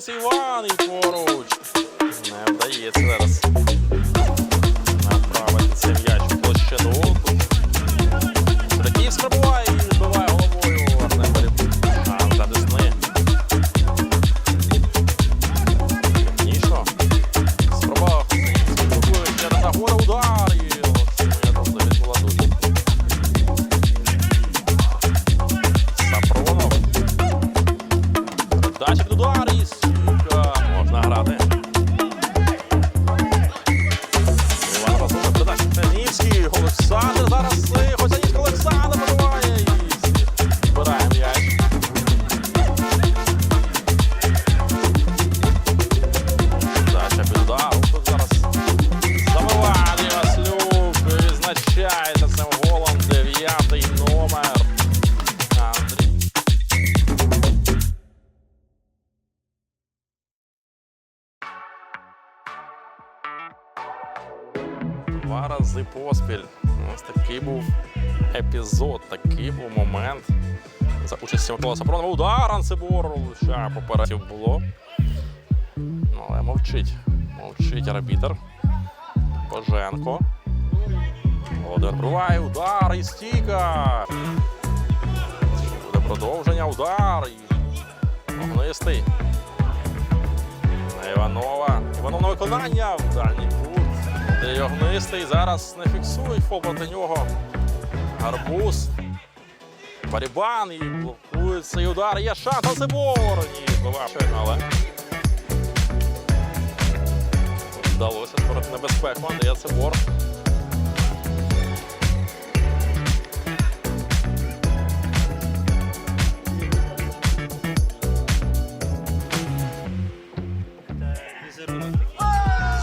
Розумний. Розвертається Іван і поруч. Не вдається зараз направити цей м'яч у площину. Такий спробуває і відбиває головою Артем Барібан за Десни. Технічно. Спроба спробує через нагору удар і Олексій М'ятов відбула дуже. Сапронов. Дача під удар Поспіль. Ось такий був епізод, такий був момент. За участю Микола Сапронова. Удар Ансебор влучає попередів було. Ну, але мовчить. Мовчить арбітер. Боженко. Володимир Бриває, удар і стійка. Буде продовження, удар. І Огнистий. На Іванова. Іванов на виконання в дальній кут. Де Огнистий зараз не фіксують проти нього. Гарбуз. Барібан і блокує цей удар. Є шанс на але вдалося створити небезпеку. Андрія Цибор.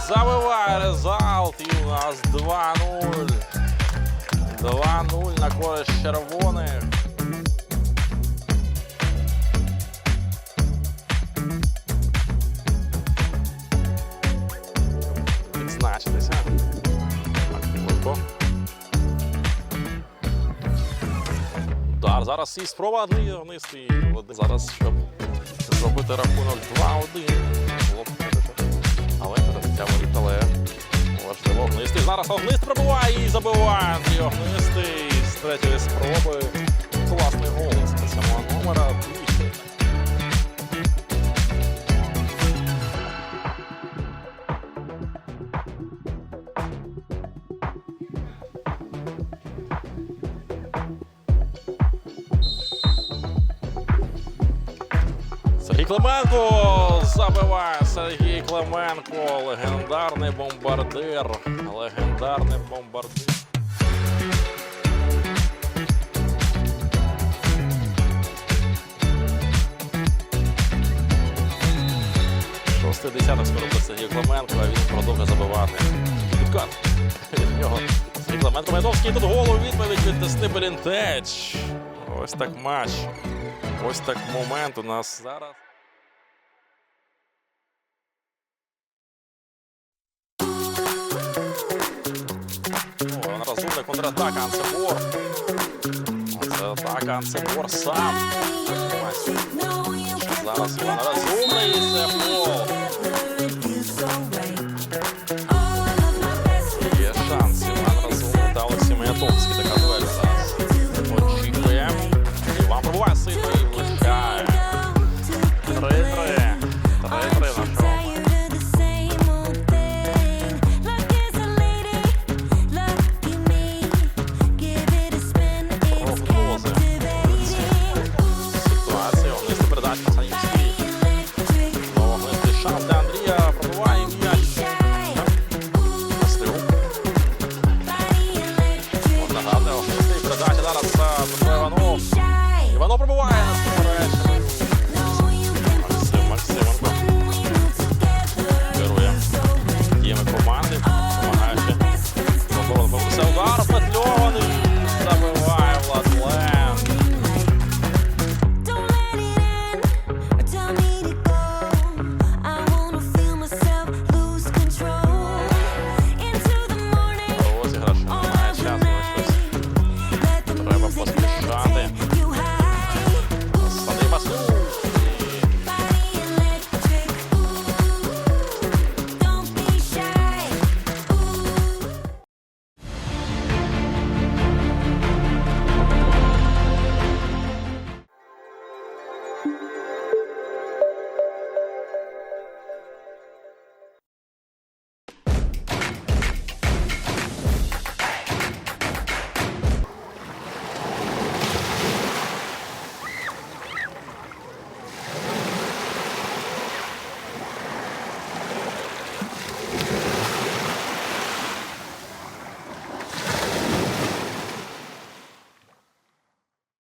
Забиває резалт і у нас 2-0. 2-0 на користь червоних. Відзначитися. Зараз і спроба Андрій Огнистий. Зараз, щоб зробити рахунок 2-1. Було б хороше. Але перебиття воріт, але важливо. Огнистий. Зараз Огнист пробуває і забиває Андрій Огнистий з третьої спроби. Класний гол з самого номера. Клименко забиває Сергій Клименко. Легендарний бомбардир. Легендарний бомбардир. Шостий десяток скоро Сергій Клименко, а він продовжує забивати. Підкат від нього. Сергій Клименко Майновський тут голову відповідь від Десни Белінтеч. Ось так матч. Ось так момент у нас зараз. Контратака, Анцебор. Оце атака, Анцебор сам. Зараз Іван розумний Vamos over the.